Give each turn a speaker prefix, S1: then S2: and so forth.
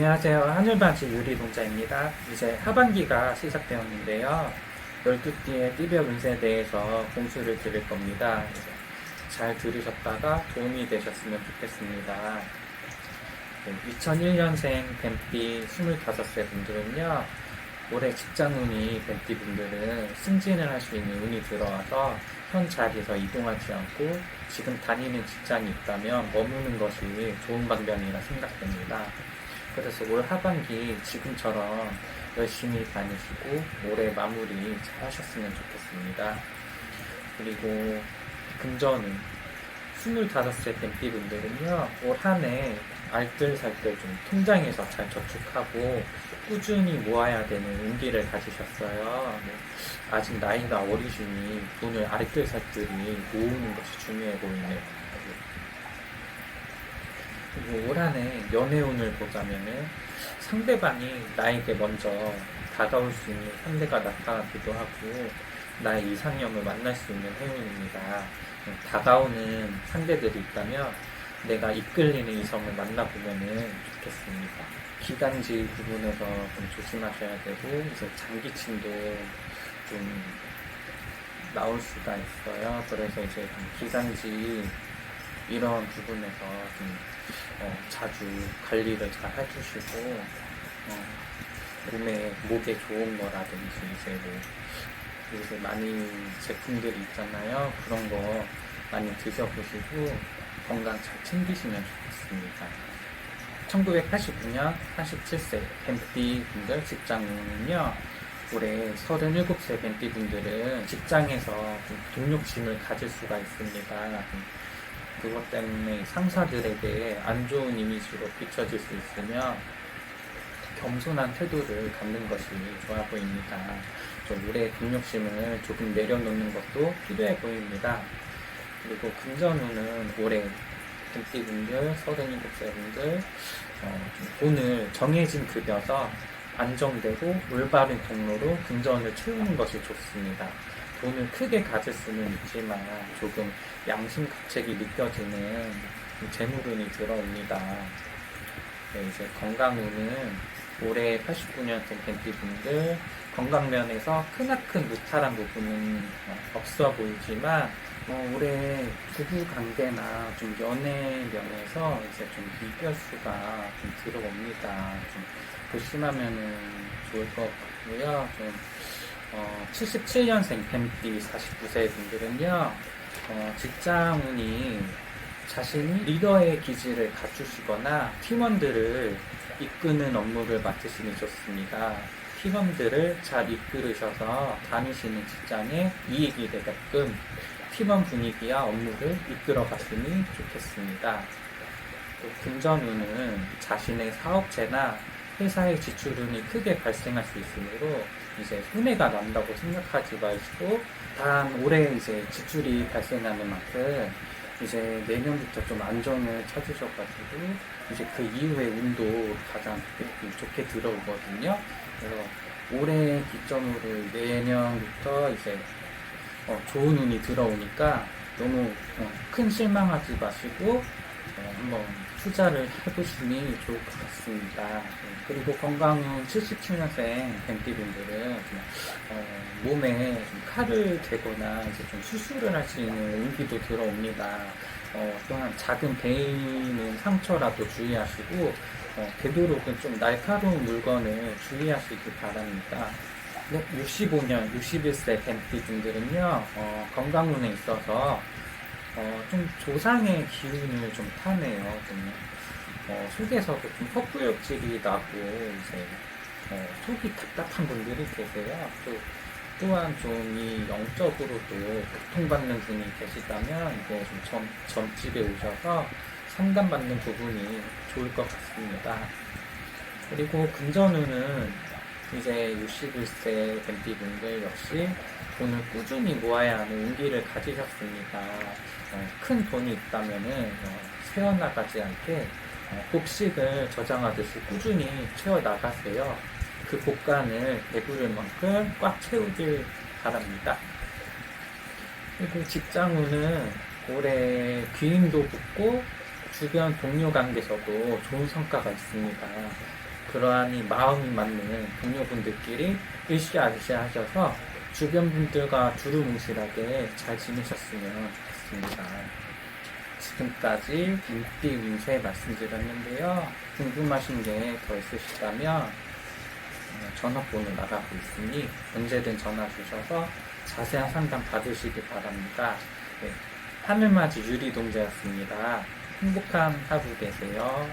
S1: 안녕하세요. 하늘반지 유리동자입니다. 이제 하반기가 시작되었는데요. 12개의 띠벽 운세에 대해서 공수를 드릴 겁니다. 잘 들으셨다가 도움이 되셨으면 좋겠습니다. 2001년생 뱀띠 25세 분들은요, 올해 직장 운이 뱀띠 분들은 승진을 할 수 있는 운이 들어와서 현 자리에서 이동하지 않고 지금 다니는 직장이 있다면 머무는 것이 좋은 방면이라 생각됩니다. 그래서 올 하반기 지금처럼 열심히 다니시고 올해 마무리 잘 하셨으면 좋겠습니다. 그리고 금전은 25세 뱀띠 분들은요, 올 한 해 알뜰살뜰 좀 통장에서 잘 저축하고 꾸준히 모아야 되는 운기를 가지셨어요. 네, 아직 나이가 어리시니 돈을 알뜰살뜰히 모으는 것이 중요해 보이네요. 그리고 올 한해 연애운을 보자면은 상대방이 나에게 먼저 다가올 수 있는 상대가 나타나기도 하고 나의 이상형을 만날 수 있는 해운입니다. 다가오는 상대들이 있다면 내가 이끌리는 이성을 만나보면은 좋겠습니다. 기간지 부분에서 좀 조심하셔야 되고 이제 장기침도 좀 나올 수가 있어요. 그래서 이제 좀 기간지 이런 부분에서 좀 어, 자주 관리를 잘 해주시고 어, 몸에 목에 좋은 거라든지 이제 뭐 요새 많이 제품들이 있잖아요. 그런 거 많이 드셔보시고 건강 잘 챙기시면 좋겠습니다. 1989년 47세 뱀띠 분들 직장은요. 올해 37세 뱀띠 분들은 직장에서 좀 동력심을 가질 수가 있습니다. 그것 때문에 상사들에게 안 좋은 이미지로 비춰질 수 있으며 겸손한 태도를 갖는 것이 좋아 보입니다. 좀 올해 동력심을 조금 내려놓는 것도 필요해 보입니다. 그리고 금전운은 올해 뱀띠분들, 37세 분들 어, 좀 돈을 정해진 급여서 안정되고 올바른 경로로 금전을 채우는 것이 좋습니다. 돈을 크게 가질 수는 있지만 조금 양심 가책이 느껴지는 재물운이 들어옵니다. 네, 이제 건강운은 올해 89년생 뱀띠분들 건강면에서 크나큰 무탈한 부분은 어, 없어 보이지만 어, 올해 부부 관계나 좀 연애 면에서 이제 좀 이별수가 좀 들어옵니다. 좀 조심하면은 좋을 것 같고요. 좀 어, 77년생 뱀띠 49세 분들은요, 어, 직장운이 자신이 리더의 기질을 갖추시거나 팀원들을 이끄는 업무를 맡으시니 좋습니다. 팀원들을 잘 이끌으셔서 다니시는 직장에 이익이 되게끔 팀원 분위기와 업무를 이끌어 갔으니 좋겠습니다. 또 금전운은 자신의 사업체나 회사의 지출운이 크게 발생할 수 있으므로 이제 손해가 난다고 생각하지 마시고 단 올해 이제 지출이 발생하는 만큼 이제 내년부터 좀 안정을 찾으셔가지고 이제 그 이후에 운도 가장 좋게, 들어오거든요. 그래서 올해 기점으로 내년부터 이제 어, 좋은 운이 들어오니까 너무 어, 큰 실망하지 마시고 어, 한번 투자를 해보시니 좋을 것 같습니다. 네, 그리고 건강은 77년생 뱀띠분들은 좀, 어, 몸에 좀 칼을 대거나 이제 좀 수술을 할 수 있는 운기도 들어옵니다. 어, 또한 작은 베이는 상처라도 주의하시고 어, 되도록은 좀 날카로운 물건을 주의하시기 바랍니다. 네, 65년, 61세 뱀띠 분들은요, 어, 건강운에 있어서 어, 좀 조상의 기운을 좀 타네요. 좀, 어, 속에서도 좀 헛구역질이 나고, 이제, 어, 속이 답답한 분들이 계세요. 또, 또한 좀 이 영적으로도 고통받는 분이 계시다면, 이제 좀 점, 점집에 오셔서 상담받는 부분이 좋을 것 같습니다. 그리고 금전운은 이제 61세 뱀띠 분들 역시 돈을 꾸준히 모아야 하는 운기를 가지셨습니다. 어, 큰 돈이 있다면은 어, 새어나가지 않게 어, 복식을 저장하듯이 꾸준히 채워나가세요. 그 복간을 배부를 만큼 꽉 채우길 바랍니다. 그리고 직장운은 올해 귀임도 붙고 주변 동료 관계에서도 좋은 성과가 있습니다. 그러하니 마음이 맞는 동료분들끼리 으쌰으쌰 하셔서 주변 분들과 두루뭉실하게 잘 지내셨으면 좋겠습니다. 지금까지 물띠 운세 말씀드렸는데요. 궁금하신 게 더 있으시다면 어, 전화번호 나가고 있으니 언제든 전화 주셔서 자세한 상담 받으시기 바랍니다. 네, 하늘맞이 유리동자였습니다. 행복한 하루 되세요.